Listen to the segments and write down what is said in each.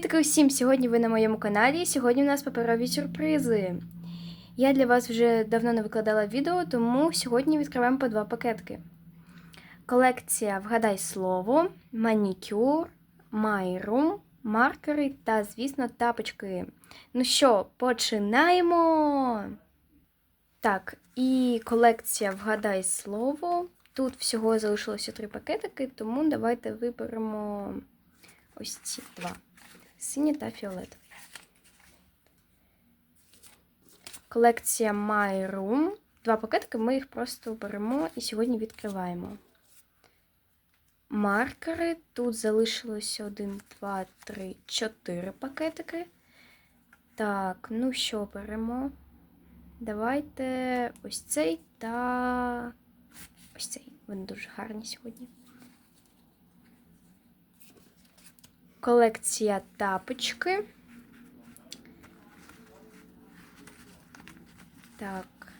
Привіт усім! Сьогодні ви на моєму каналі. Сьогодні у нас паперові сюрпризи. Я для вас вже давно не викладала відео, тому сьогодні відкриваємо по два пакетки. Колекція Вгадай слово, манікюр, майрум, маркери та, звісно, тапочки. Ну що, починаємо! Так, і колекція Вгадай слово. Тут всього залишилося три пакетики, тому давайте виберемо ось ці два синій та фіолетовий. Колекція My Room. Два пакетики, ми їх просто беремо і сьогодні відкриваємо. Маркери. Тут залишилося 1, 2, 3, 4 пакетики. Так, ну що беремо? Давайте ось цей та ось цей. Вони дуже гарні сьогодні. Колекція тапочки. Так.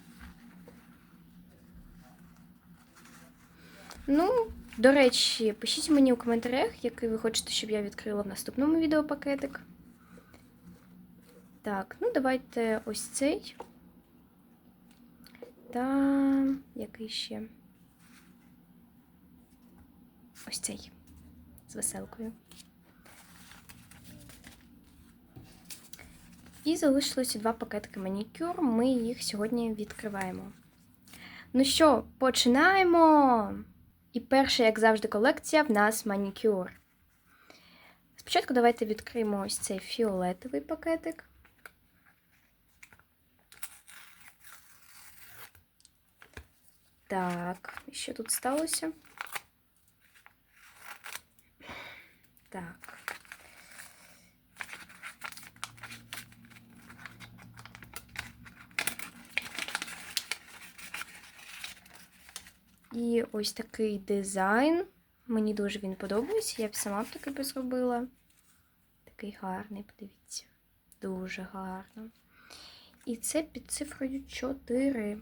Ну, до речі, пишіть мені у коментарях, який ви хочете, щоб я відкрила в наступному відео пакетик. Так, ну давайте ось цей. Та який ще? Ось цей. З веселкою. І залишилося два пакетики манікюр. Ми їх сьогодні відкриваємо. Ну що, починаємо! І перша, як завжди, колекція в нас манікюр. Спочатку давайте відкриємо ось цей фіолетовий пакетик. Так, що тут сталося? Так. І ось такий дизайн. Мені дуже він подобається. Я б сама б таки би зробила. Такий гарний, подивіться. Дуже гарно. І це під цифрою 4.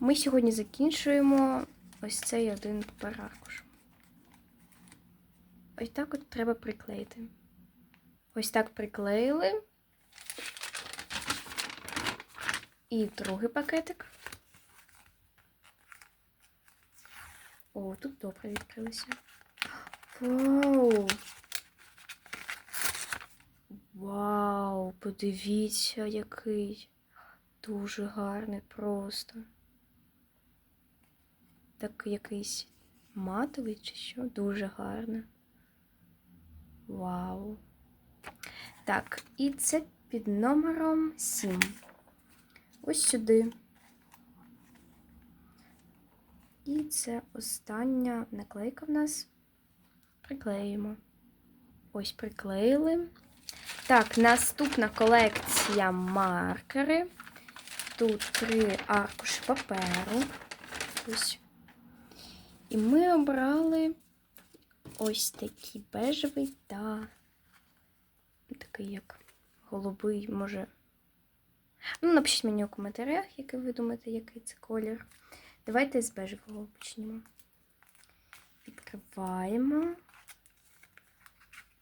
Ми сьогодні закінчуємо ось цей один папераркуш. Ось так от треба приклеїти. Ось так приклеїли. І другий пакетик. О, тут добре відкрилося. Вау! Вау! Подивіться, який дуже гарний просто. Так якийсь матовий чи що? Дуже гарно. Вау! Так, і це під номером 7. Ось сюди. І це остання наклейка в нас. Приклеїмо. Ось приклеїли. Так, наступна колекція маркери. Тут три аркуші паперу. Ось. І ми обрали ось такий бежевий та такий як голубий, може. Ну, напишіть мені у коментарях, який ви думаєте, який це колір. Давайте з бежевого почнемо. Відкриваємо.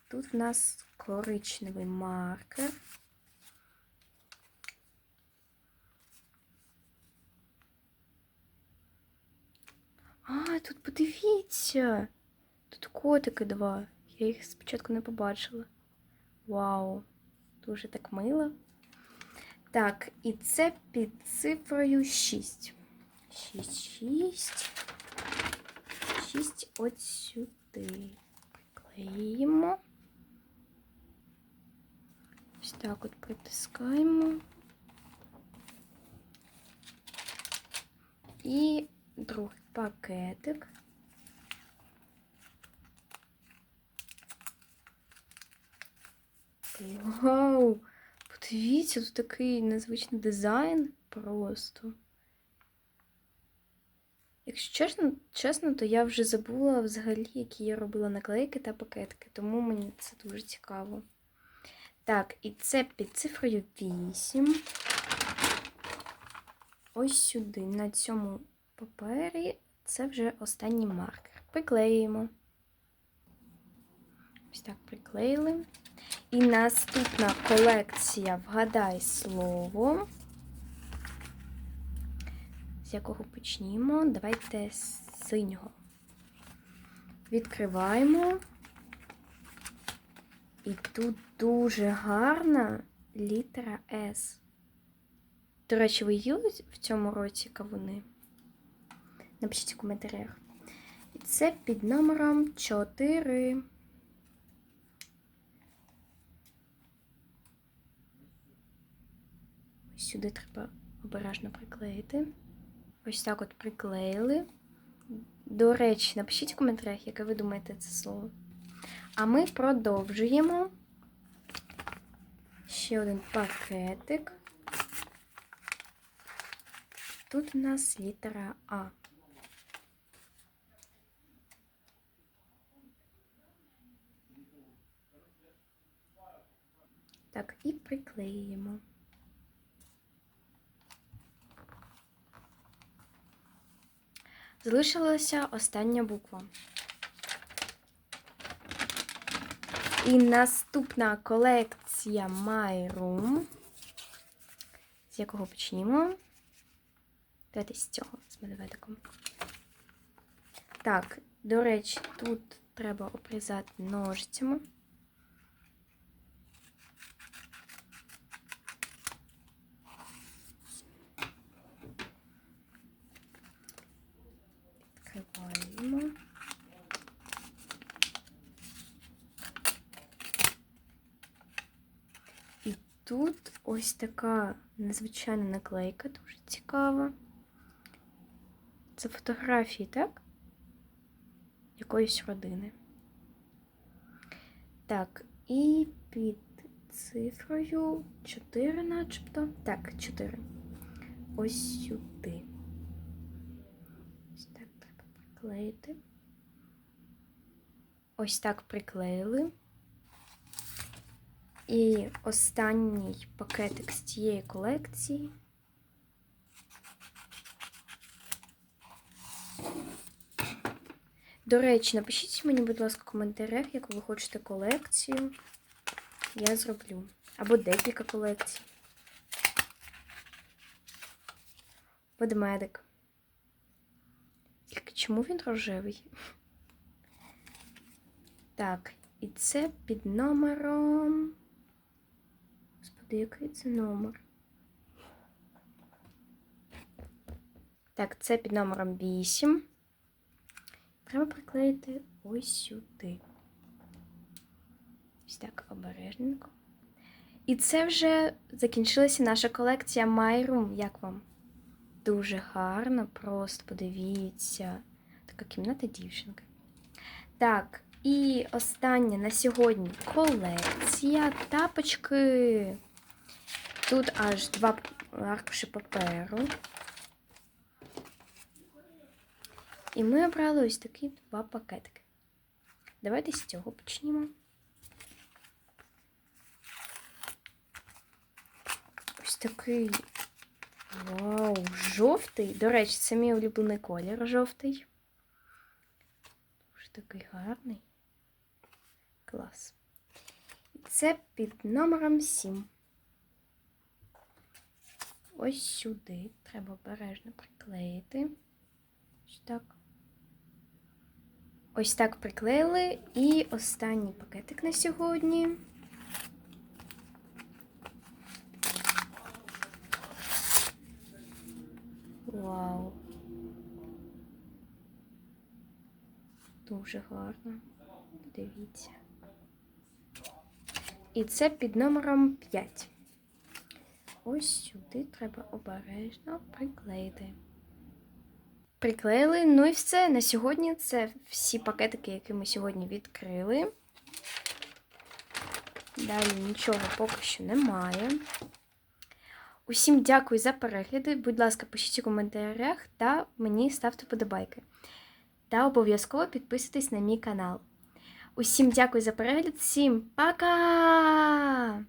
Тут в нас коричневий маркер. А, тут подивіться. Тут котики два. Я їх спочатку не побачила. Вау, дуже так мило. Так, і це під цифрою 6. 6, 6. 6 от сюди. Приклеїмо. Ось так от притискаємо. І другий пакетик. Вау! Подивіться, тут такий незвичний дизайн просто. Якщо чесно, чесно, то я вже забула взагалі, які я робила наклейки та пакетки, тому мені це дуже цікаво. Так, і це під цифрою 8. Ось сюди, на цьому папері, це вже останній маркер. Приклеїмо. Ось так приклеїли. І наступна колекція Вгадай слово. З якого почнімо? Давайте з синього. Відкриваємо. І тут дуже гарна літера С. До речі, ви їли в цьому році кавуни? Напишіть в коментарях. І це під номером 4. Ось сюди треба обережно приклеїти. Ось так от приклеїли. До речі, напишіть в коментарях, яке ви думаєте це слово. А ми продовжуємо. Ще один пакетик. Тут у нас літера А. Так, і приклеїмо. Залишилася остання буква. І наступна колекція My Room. З якого почнімо? Давайте з цього, з медведиком. Так, до речі, тут треба обрізати ножицями. Відкриваємо. І тут ось така незвичайна наклейка, дуже цікава. Це фотографії, так? Якоїсь родини. Так, і під цифрою 4 начебто. Так, 4. Ось сюди. Ось так треба приклеїти. Ось так приклеїли. І останній пакетик з цієї колекції. До речі, напишіть мені, будь ласка, в коментарях, яку ви хочете колекцію. Я зроблю. Або декілька колекцій. Ведмедик. Тільки чому він рожевий? Так, і це під номером. Який це номер? Так, це під номером 8. Треба приклеїти ось сюди. Ось так обережненько. І це вже закінчилася наша колекція My. Як вам? Дуже гарно, просто подивіться. Така кімната дівчинки. Так, і остання на сьогодні колекція тапочки. Тут аж два аркуші паперу. І ми обрали ось такі два пакетики. Давайте з цього почнімо. Ось такий. Вау, жовтий. До речі, це мій улюблений колір жовтий. Дуже такий гарний. Клас. І Це під номером 7. Ось сюди треба обережно приклеїти. Ось так. Ось так приклеїли. І останній пакетик на сьогодні. Вау. Дуже гарно. Дивіться. І це під номером 5. Ось сюди треба обережно приклеїти. Приклеїли. Ну і все. На сьогодні це всі пакетики, які ми сьогодні відкрили. Далі нічого поки що немає. Усім дякую за перегляди. Будь ласка, пишіть у коментарях та мені ставте подобайки. Та обов'язково підписуйтесь на мій канал. Усім дякую за перегляд, всім пока!